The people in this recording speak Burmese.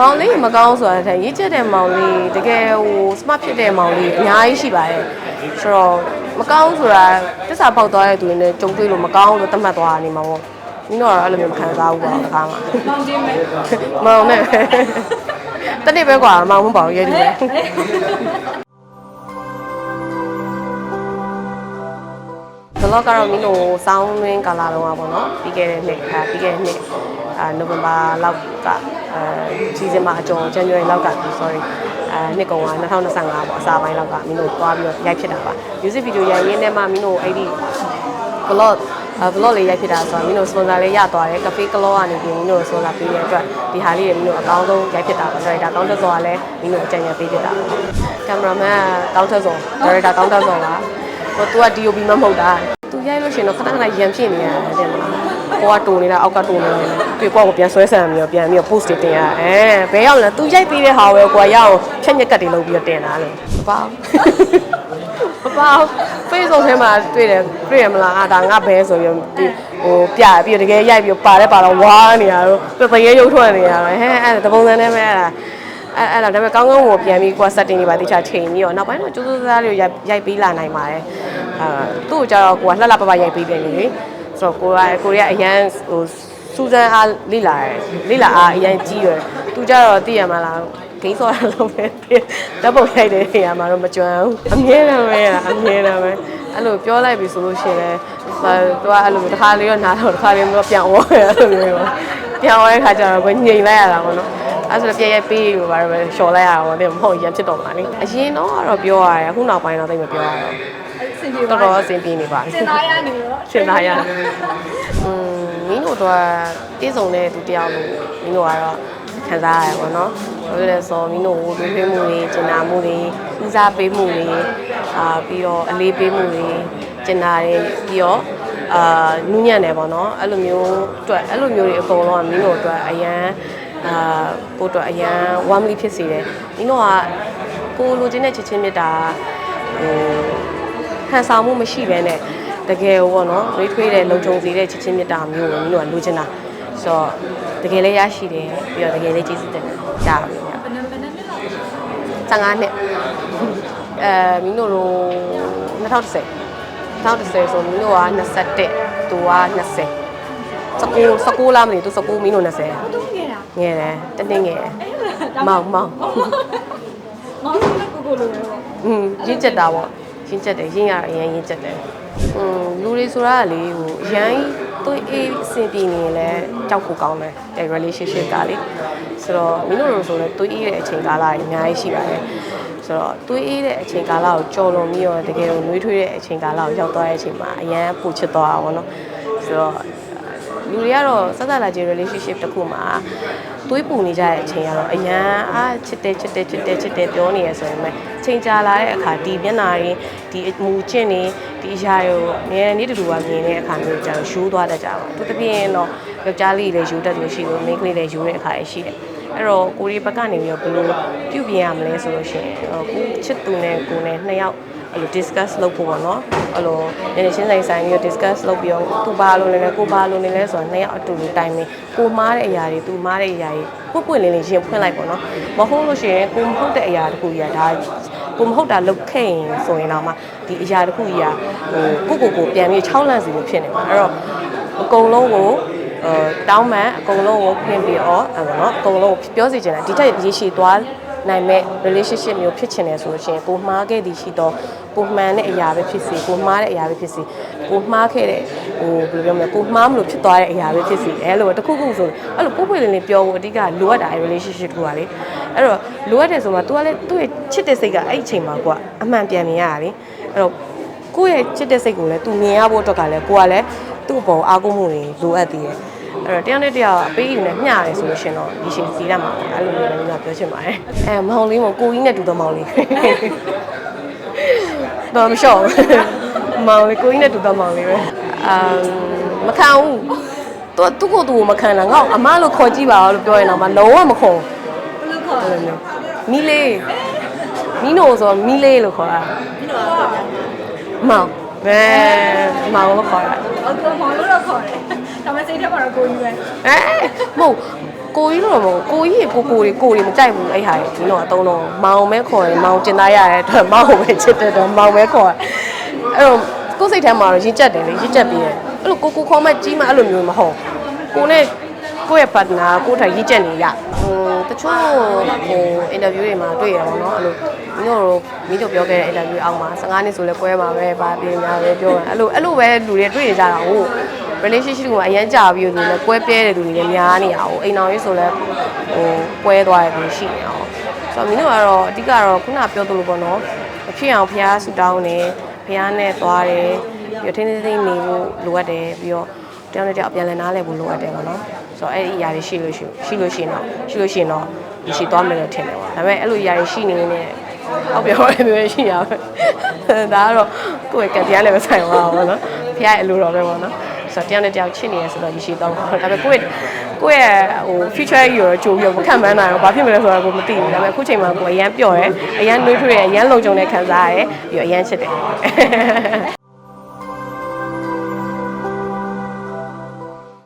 မောင်လေးမကောင်းဆိုတာတဲ့ရေးချက်တဲ့မောင်လေးတကယ်ဟို smart ဖြစ်တဲ့မောင်လေးအများကြီးရှိပါတယ်ဆိုတော့မကောင်းဆိုတာတစ္ဆာပေါက်သွားတဲ့သူတွေနဲ့ကြုံတွေ့လို့မကောင်းလို့သတ်မှတ်သွားနေမှာပေါ့မင်းတို့ကတော့အဲ့လိုမျိုးမခံစားဘူးပါဘူးတစ်ခါမှမောင်ချင်းပဲမောင်နဲ့တနေ့ပဲကွာမောင်မပေါ့ရဲဒီပဲဘလော့ကတော့မင်းတို့စောင်းရင်းကာလာတော့ပါတော့ပြီးခဲ့တဲ့နှစ်အဲပြီးခဲ့တဲ့နှစ်အာနိုဝင်ဘာလောက်က အဲစီဇန်မှာအကျော် January လောက်က sorry အဲနှစ်ကောင်က2025ပေါ့အစာပိုင်းလောက်ကမင်းတို့သွားပြီးတော့ရိုက်ဖြစ်တာပါ music video ရိုက်ရင်းနဲ့မှမင်းတို့အဲ့ဒီ vlog အဲ vlog လေးရိုက်ဖြစ်တာဆိုတော့မင်းတို့ sponsor လေးရသွားတယ် cafe claw ကနေပြီးမင်းတို့ sponsor ပေးတဲ့အတွက်ဒီဟာလေးတွေမင်းတို့အကောင်းဆုံးရိုက်ဖြစ်တာပါ director ကောင်းတက်စောကလည်းမင်းတို့အကြံဉာဏ်ပေးဖြစ်တာကင်မရာမန်ကောင်းတက်စော director ကောင်းတက်စောပါဟိုသူက DOP မမဟုတ်တာသူရိုက်လို့ရှိရင်တော့ခဏခဏရံဖြစ်နေရတယ်တဲ့မလားကိုကတူနေတာအောက်ကတူနေတယ် တွေ့ကိုကပြန်ဆွဲဆန်ပြီးတော့ပြန်ပြီးတော့ post တွေတင်ရအဲဘယ်ရောက်လဲသူရိုက်ပေးတဲ့ဟာပဲကိုကရအောင်ဖြက်ညက်ကတ်တွေလုပ်ပြီးတော့တင်တာလေဘာမပေါ့ Facebook ထဲမှာတွေ့တယ်တွေ့ရမလားအာဒါငါဘဲဆိုပြီးဒီဟိုပြပြီးတော့တကယ်ရိုက်ပြီးတော့ပါတဲ့ပါတော့ဝါနေရတော့ပြတရေရုပ်ထွက်နေရတော့ဟဲအဲ့ဒါတပုံစံနဲ့ပဲအဲ့ဒါအဲ့အဲ့ဒါဒါပေမဲ့ကောင်းကောင်းကိုပြန်ပြီးကိုယ် setting တွေပါတခြားချိန်ပြီးတော့နောက်ပိုင်းတော့ကျိုးကျိုးစားလေးကိုရိုက်ရိုက်ပေးလာနိုင်ပါတယ်အာသူ့ကိုကြတော့ကိုကလှလှပပရိုက်ပေးတယ်လေဆိုတော့ကိုကကိုရီးယားအရန်ဟို စူဇန်အားလိလာတယ်လိလာအားအရန်ကြီးတယ်သူကြတော့သိရမလားဂိမ်းစောရလုံးပဲတပ်ပုံရိုက်တဲ့နေရာမှာတော့မကြွမ်းဘူးအမြဲတမ်းပဲအမြဲတမ်းပဲအဲ့လိုပြောလိုက်ပြီဆိုလို့ရှိရင်လည်းသူကအဲ့လိုတစ်ခါလေးတော့နားတော့တစ်ခါလေးတော့ပြန်ဝေါ်ရအဲ့လိုမျိုးပေါ့ပြန်ဝေါ်တဲ့ခါကျတော့ကိုညိန်လိုက်ရတာပေါ့နော်အဲ့ဆိုပြည့်ရဲ့ပေးလို့ပါတော့ပဲလျှော်လိုက်ရတာပေါ့တဲ့မဟုတ်ရန်ဖြစ်တော့မှာလေအရင်တော့ကတော့ပြောရတယ်အခုနောက်ပိုင်းတော့သိမပြောရတော့အဆင်ပြေတော်ပါတော်အဆင်ပြေနေပါပြီစင်သားရနေတော့ရှင်သားရတယ်อืม မင်းတို့တော့တည်ဆုံးတဲ့သူတယောက်လို့မင်းတို့ကတော့ခံစားရတယ်ပေါ့နော်ဘာလို့လဲဆိုတော့မင်းတို့တွေးထွေးမှုတွေကျင်နာမှုတွေဦးစားပေးမှုတွေအာပြီးတော့အလေးပေးမှုတွေကျင်နာတွေပြီးတော့အာနူးညံ့တယ်ပေါ့နော်အဲ့လိုမျိုးအတွက်အဲ့လိုမျိုးတွေအကုန်လုံးကမင်းတို့အတွက်အရန်အာကိုယ့်အတွက်အရန် warmly ဖြစ်စေတယ်မင်းတို့ကကိုလိုချင်တဲ့ချစ်ချင်းမြတ်တာဟိုဟန်ဆောင်မှုမရှိဘဲနဲ့ တကယ်ဟိုပေါ့နော်ရွေးထွေးတဲ့လုံခြုံစေတဲ့ချစ်ချင်းမြတ်တာမျိုးကိုမင်းတို့ကလိုချင်တာဆိုတော့တကယ်လည်းရရှိတယ်ပြီးတော့တကယ်လည်းကျေးဇူးတင်တယ်ကြာပြီညဘယ်နှဘယ်နှနှစ်လောက်15နှစ်အဲမင်းတို့တို့2010 2010ဆိုမင်းတို့က21သူက20 19 19လားမသိဘူးသူ19မင်းတို့20တူငယ်တာငယ်တယ်တနည်းငယ်တယ်အဲ့မောင်မောင်မောင်ကကိုကိုလိုပဲပေါ့อืมရင့်ကျက်တာပေါ့ရင့်ကျက်တယ်ရင့်ရအရင်ရင့်ကျက်တယ် อืมလူတွေဆိုတာကလေဟိုအရန်သွေးအေးအဆင်ပြေနေရင်လည်းကြောက်ဖို့ကောင်းတယ်အဲ relationship ကလေဆိုတော့မင်းတို့လိုဆိုလည်းသွေးအေးတဲ့အချိန်ကာလတွေအများကြီးရှိပါတယ်ဆိုတော့သွေးအေးတဲ့အချိန်ကာလကိုကြော်လွန်ပြီးတော့တကယ်ကိုနှွေးထွေးတဲ့အချိန်ကာလကိုရောက်သွားတဲ့အချိန်မှာအရန်ပူချစ်သွားတာပေါ့နော်ဆိုတော့ လူတွေကတော့ဆက်ဆက်လာခြင်း relationship တစ်ခုမှာသွေးပူနေကြတဲ့အချိန်ကတော့အရန်အားချစ်တယ်ချစ်တယ်ချစ်တယ်ချစ်တယ်ပြောနေရဆိုရင်ပဲချိန်ကြာလာတဲ့အခါဒီမျက်နှာတွေဒီအမူကျင့်တွေဒီအရာတွေကိုအများနဲ့တူတူပါမြင်တဲ့အခါမျိုးကျတော့ယူသွားတတ်ကြပါသူတပြင်းတော့ယောက်ျားလေးလည်းယူတတ်လို့ရှိလို့မိန်းကလေးလည်းယူတဲ့အခါရရှိတယ်အဲ့တော့ကိုရီဘက်ကနေပြီးတော့ဘယ်လိုပြုပြင်ရမလဲဆိုလို့ရှိရင်ကိုချစ်သူနဲ့ကိုနဲ့နှစ်ယောက် အဲ့လို discuss လုပ်ဖို့ပေါ့နော်အဲ့လိုနည်းနည်းချင်းဆိုင်ဆိုင်ပြီးတော့ discuss လုပ်ပြီးတော့သူဘာလို့လဲလဲကိုဘာလို့လဲလဲဆိုတော့နှစ်ယောက်အတူတူတိုင်ပင်ကိုမားတဲ့အရာတွေသူမားတဲ့အရာတွေပွတ်ပွင့်လင်းလင်းရှင်းဖွင့်လိုက်ပေါ့နော်မဟုတ်လို့ရှိရင်ကိုမဟုတ်တဲ့အရာတခုကြီးကဒါကိုမဟုတ်တာလုပ်ခဲ့ရင်ဆိုရင်တော့မှဒီအရာတခုကြီးကဟိုကိုကိုကိုပြန်ပြီး6လန့်စီလို့ဖြစ်နေမှာအဲ့တော့အကုန်လုံးကိုအဲတောင်းမှန်အကုန်လုံးကိုဖွင့်ပြီးတော့အဲ့ပေါ့နော်အကုန်လုံးပြောစီချင်တာဒီထက်ရေရှည်သွား နိုင်မဲ့ relationship မျိုးဖြစ်ချင်တယ်ဆိုလို့ရှိရင်ကိုမှားခဲ့သည်ရှိတော့ကိုမှန်တဲ့အရာပဲဖြစ်စေကိုမှားတဲ့အရာပဲဖြစ်စေကိုမှားခဲ့တဲ့ဟိုဘယ်လိုပြောမလဲကိုမှားမလို့ဖြစ်သွားတဲ့အရာပဲဖြစ်စေအဲလိုတခုခုဆိုအဲ့လိုပုတ်ပွေလေးလေးပြောဖို့အဓိကလိုအပ်တာအဲ relationship ကလေအဲ့တော့လိုအပ်တယ်ဆိုမှ तू ကလည်းသူ့ရဲ့ချစ်တဲ့စိတ်ကအဲ့ဒီအချိန်မှာကွာအမှန်ပြန်မြင်ရတာလေအဲ့တော့ကိုယ့်ရဲ့ချစ်တဲ့စိတ်ကိုလည်း तू မြင်ရဖို့အတွက်ကလည်းကိုကလည်းသူ့အပေါ်အားကိုးမှုတွေလိုအပ်သေးတယ် အဲ့တော့တယောက်နဲ့တယောက်အပေးယူနဲ့မျှတယ်ဆိုလို့ရှင်တော့ဒီရှင်စီရမှာပေါ့အဲ့လိုမျိုးလည်းပြောချင်ပါတယ်အဲမောင်လေးမကိုကြီးနဲ့တူတော့မောင်လေးတော့မလျှော့ဘူးမောင်လေးကိုကြီးနဲ့တူတော့မောင်လေးပဲအမ်မခံဘူးသူသူ့ကိုသူ့ကိုမခံတာငါ့ကိုအမလို့ခေါ်ကြည့်ပါဦးလို့ပြောရင်တော့မလုံးဝမခေါ်ဘယ်လိုခေါ်ဘူးအဲ့လိုမျိုးမီလေးမီနိုဆိုတော့မီလေးလို့ခေါ်တာဒီလိုခေါ်တာမောင်ဘယ်မောင်လို့ခေါ်တာအော်ကိုမောင်လို့တော့ခေါ်တယ် ဒါပေမဲ့စိတ်ထဲမှာတော့ကိုကြီးပဲအဲမဟုတ်ကိုကြီးတော့မဟုတ်ကိုကြီးကိုကိုတွေကိုတွေမကြိုက်ဘူးအဲ့ဟာကြီးတော့အတုံးတော့မောင်မဲခေါ်ရင်မောင်ကျင်သားရတဲ့အတွက်မောင်ကိုပဲချစ်တဲ့တော့မောင်မဲခေါ်အဲ့တော့ကိုယ်စိတ်ထဲမှာတော့ရင့်ကျက်တယ်လေရင့်ကျက်ပြီးတယ်အဲ့လိုကိုကိုခေါ်မှကြီးမှအဲ့လိုမျိုးမဟုတ်ကိုနဲ့ကိုယ့်ရဲ့ partner ကိုထိုင်ရင့်ကျက်နေရဟိုတချို့ဟို interview တွေမှာတွေ့ရပါတော့အဲ့လိုမင်းတို့မင်းတို့ပြောခဲ့တဲ့ interview အောက်မှာ15နှစ်ဆိုလဲပွဲမှာပဲဗာပြင်ညာပဲပြောတယ်အဲ့လိုအဲ့လိုပဲလူတွေတွေ့နေကြတာဟုတ် relationship ကအရန်ကြာပြီးလို့လည်းကွဲပြဲတဲ့လူတွေလည်းများနေအောင်အိမ်အောင်ရေးဆိုလည်းဟိုကွဲသွားတယ်လို့ရှိနေအောင်ဆိုတော့မင်းတို့ကတော့အဓိကတော့ခုနပြောသလိုပေါ့နော်မဖြစ်အောင်ဖះဆူတောင်းတယ်ဖះနဲ့သွားတယ်ပြီးတော့ထိန်းသိမ်းသိမ်းနေဖို့လိုအပ်တယ်ပြီးတော့တယောက်နဲ့တယောက်အပြန်လည်နားလည်ဖို့လိုအပ်တယ်ပေါ့နော်ဆိုတော့အဲ့ဒီအရာတွေရှိလို့ရှိရှိလို့ရှိရင်တော့ရှိလို့ရှိရင်တော့ဒီရှိသွားမယ်လို့ထင်တယ်ပေါ့ဒါပေမဲ့အဲ့လိုအရာတွေရှိနေနေအောက်ပြောရမျိုးရှိရပဲဒါကတော့ကိုယ့်ရဲ့ကံတရားနဲ့ပဲဆိုင်သွားပါဘောနော်ဖះရဲ့အလိုတော်ပဲပေါ့နော် ဆိုတော့တယောက်နဲ့တယောက်ချစ်နေရဆိုတော့ရရှိတော့ဒါပေမဲ့ကိုယ့်ရဲ့ကိုယ့်ရဲ့ဟို future ကြီးရောကြိုးပြီးတော့မခံမန်းနိုင်ဘူးဘာဖြစ်မလဲဆိုတော့ကိုမသိဘူးဒါပေမဲ့အခုချိန်မှာကိုယ်အရန်ပျော့တယ်အရန်နှွေးထွေးတယ်အရန်လုံခြုံတဲ့ခံစားရတယ်ပြီးတော့အရန်ချစ်တယ်